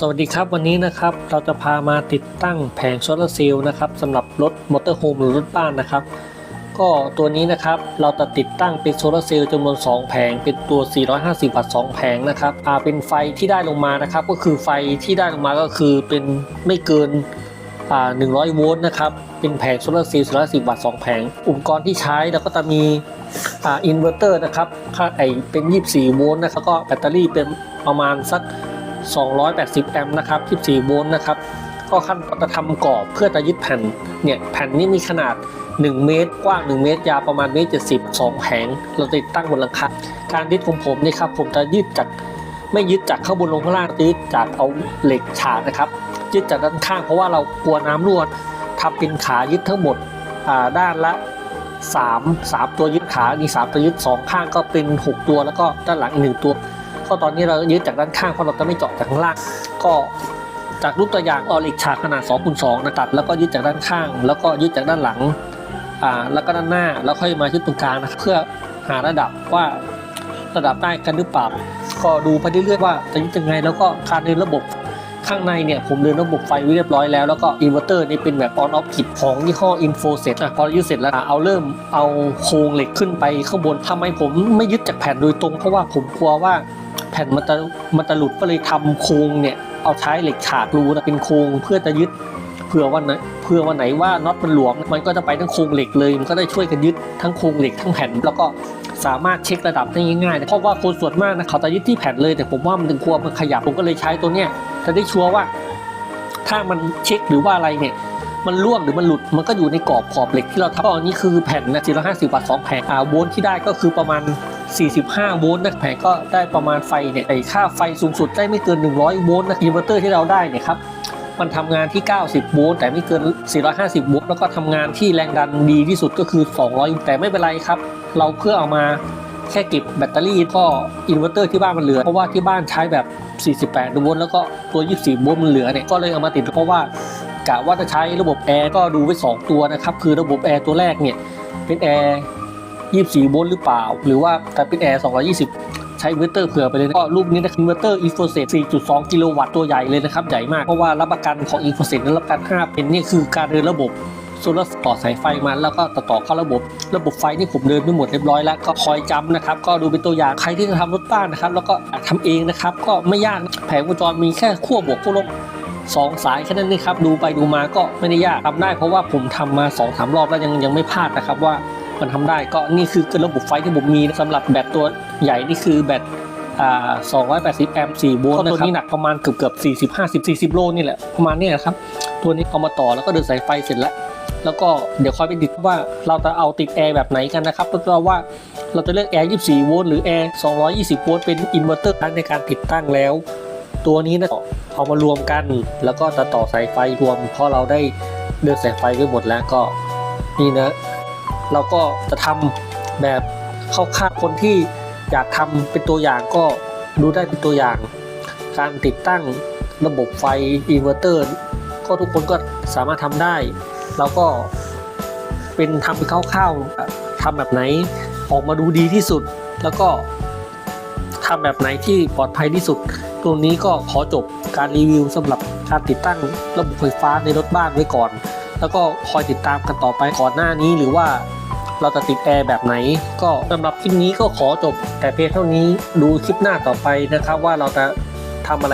สวัสดีครับวันนี้นะครับเราจะพามาติดตั้งแผงโซลาร์เซลล์นะครับสำหรับรถมอเตอร์โฮมหรือรถบ้านนะครับ ก็ตัวนี้นะครับเราจะติดตั้งเป็นโซลาร์เซลล์จำนวน 2 แผงเป็นตัว 450 วัตต์ 2 แผงนะครับอ่าเป็นไฟที่ได้ลงมานะครับ ก็คือไฟที่ได้ลงมาก็คือเป็นไม่เกินอ่า100 โวลต์นะครับเป็นแผงโซลาร์เซลล์450 วัตต์ 2 แผง อุปกรณ์ที่ใช้แล้วก็จะมีอ่าอินเวอร์เตอร์นะครับค่าไอเป็น 24 โวลต์นะครับแล้วก็แบตเตอรี่เป็นประมาณสัก 280 แอมป์นะครับ 14 โวลต์นะครับ ก็ขั้นตอนจะทำกรอบเพื่อจะยึดแผ่น เนี่ย แผ่นนี้มีขนาด 1 เมตร กว้าง 1 เมตร ยาวประมาณเมตรเจ็ดสิบสองแผง เราติดตั้งบนหลังคา การยึดของผมนี่ครับ ผมจะยึดจาก ไม่ยึดจากข้างบนลงข้างล่างยึดจากเอาเหล็กฉากนะครับ ยึดจากด้านข้างเพราะว่าเรากลัวน้ำรั่วทำเป็นขายึดทั้งหมดอ่าด้านละ3 3 ตัวยึดขามี3ตัวยึด 2 ข้างก็เป็น 6 ตัวแล้วก็ด้านหลังอีกหนึ่งตัว ก็ตอนนี้เรายึดจากด้านข้างเพราะเราจะไม่เจาะจากข้างล่าง ก็จากรูปตัวอย่างออาเหล็กฉากขนาด2คูณ2นะตัดแล้วก็ยึดจากด้านข้าง แล้วก็ยึดจากด้านหลังอ่าแล้วก็ด้านหน้าแล้วค่อยมายึดตรงกลางนะเพื่อหาระดับว่าระดับได้กันหรือเปล่าก็ดูไปเรื่อยๆว่าจะยึดยังไงแล้วก็การเดินระบบ ข้างในเนี่ยผมเดินระบบไฟไว้เรียบร้อยแล้ว แล้วก็อินเวอร์เตอร์นี่เป็นแบบออนออฟกิดของยี่ห้ออินโฟเซตอะพอยึดเสร็จแล้วเอาเริ่มเอาโครงเหล็กขึ้นไปข้างบนทำไมผมไม่ยึดจากแผ่นโดยตรงเพราะว่าผมกลัวว่าแผ่นมันจะมันจะหลุดก็เลยทำโครงเนี่ยเอาใช้เหล็กฉากรูนะเป็นโครงเพื่อจะยึดเผื่อวันไหนเผื่อวันไหนว่าน็อตมันหลวม มันก็จะไปทั้งโครงเหล็กเลย มันก็ได้ช่วยกันยึดทั้งโครงเหล็กทั้งแผ่น แล้วก็สามารถเช็คระดับได้ง่ายๆเพราะว่าคนส่วนมากนะเขาจะยึดที่แผ่นเลย แต่ผมว่ามันถึงกลัวมันขยับผมก็เลยใช้ตัวเนี้ย จะได้ชัวร์ว่า ถ้ามันเช็คหรือว่าอะไรเนี่ยมันร่วงหรือมันหลุดมันก็อยู่ในกรอบขอบเหล็กที่เราทำก็อันนี้คือแผ่นนะ450วัตต์2แผงอ่าโวลต์ที่ได้ก็คือประมาณ 45 โวลต์นะแผงก็ได้ประมาณไฟเนี่ยไอค่าไฟสูงสุดได้ไม่เกิน 100 โวลต์นะอินเวอร์เตอร์ที่เราได้เนี่ยครับมันทำงานที่ 90 โวลต์แต่ไม่เกิน 450 โวลต์แล้วก็ทำงานที่แรงดันดีที่สุดก็คือ 200 แต่ไม่เป็นไรครับ เราเพื่อเอามา แค่เก็บแบตเตอรี่ก็อินเวอร์เตอร์ที่บ้านมันเหลือ เพราะว่าที่บ้านใช้แบบ 48 โวลต์แล้วก็ตัว 24 โวลต์มันเหลือเนี่ยก็เลยเอามาติดเพราะว่ากะว่าจะใช้ระบบแอร์ก็ดูไว้ 2 ตัวนะครับคือระบบแอร์ตัวแรกเนี่ยเป็นแอร์ 24 โวลต์หรือเปล่า หรือว่าแต่เป็นแอร์ 220 ใช้อินเวอร์เตอร์เผื่อไปเลยก็รูปนี้นะอินเวอร์เตอร์อีโฟเซต4.2 กิโลวัตต์ตัวใหญ่เลยนะครับใหญ่มากเพราะว่ารับประกันของอีโฟเซตนั้นรับประกัน 5 เป็นนี่คือการเดินระบบ โซลาร์ต่อสายไฟมาแล้วก็ต่อต่อเข้าระบบ ระบบไฟนี่ผมเดินไปหมดเรียบร้อยแล้วก็คอยจำนะครับ ก็ดูเป็นตัวอย่างใครที่จะทำรถบ้านนะครับ แล้วก็ทำเองนะครับ ก็ไม่ยากนะแผงวงจรมีแค่ขั้วบวกขั้วลบสองสายแค่นั้นนี่ครับดูไปดูมาก็ไม่ได้ยากทำได้เพราะว่าผมทำมา2อสารอบแล้วยังยังไม่พลาดนะครับว่ามันทำได้ก็นี่คือระบบไฟที่ผมมีสำหรับแบตตัวใหญ่นี่คือแบตอ่า280 แอมป์ 4 โวลต์นะครับตัวนี้หนักประมาณเกือบเกือบ40 50 40 โลนี่แหละ ประมาณเนี้ยครับ ตัวนี้เอามาต่อแล้วก็เดินสายไฟเสร็จแล้ว แล้วก็เดี๋ยวคอยไปติดว่าเราจะเอาติดแอร์แบบไหนกันนะครับเพราะว่าเราจะเลือกแอร์ 24 โวลต์หรือแอร์ 220 โวลต์เป็นอินเวอร์เตอร์ในการติดตั้งแล้ว ตัวนี้นะเอามารวมกัน แล้วก็จะต่อสายไฟรวม เพราะเราได้เดินสายไฟไว้หมดแล้วก็นี่นะเราก็จะทำแบบเข้าข้างคนที่อยากทำเป็นตัวอย่างก็ดูได้เป็นตัวอย่าง การติดตั้งระบบไฟอินเวอร์เตอร์ก็ทุกคนก็สามารถทำได้ เราก็เป็นทำเป็นคร่าวๆทำแบบไหนออกมาดูดีที่สุด แล้วก็ทำแบบไหนที่ปลอดภัยที่สุด ตรงนี้ก็ขอจบการรีวิวสำหรับการติดตั้งระบบไฟฟ้าในรถบ้านไว้ก่อน แล้วก็คอยติดตามกันต่อไปก่อนหน้านี้หรือว่าเราจะติดแอร์แบบไหน ก็สำหรับคลิปนี้ก็ขอจบแต่เพียงเท่านี้ดูคลิปหน้าต่อไปนะครับว่าเราจะทำอะไร